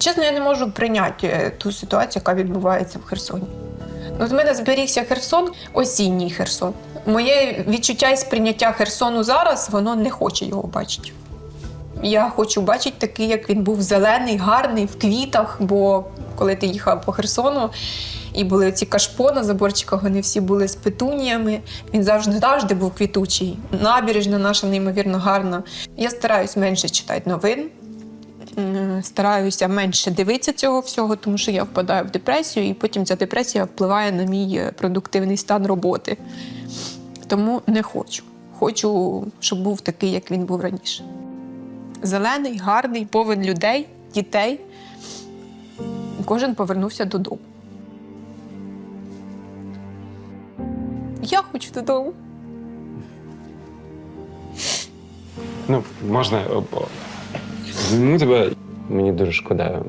Чесно, я не можу прийняти е, ту ситуацію, яка відбувається в Херсоні. Ну, От в мене зберігся Херсон, осінній Херсон. Моє відчуття і сприйняття Херсону зараз, воно не хоче його бачити. Я хочу бачити такий, як він був зелений, гарний, в квітах. Бо коли ти їхав по Херсону і були ці кашпо на заборчиках, вони всі були з петуніями. Він завжди завжди був квітучий. Набережна наша неймовірно гарна. Я стараюсь менше читати новин. М, Стараюся менше дивитися цього всього, тому що я впадаю в депресію, і потім ця депресія впливає на мій е, продуктивний стан роботи. Тому не хочу. Хочу, щоб був такий, як він був раніше. Зелений, гарний, повен людей, дітей. Кожен повернувся додому. Я хочу додому. Ну, можна. Ну, тебе. Мені дуже шкода.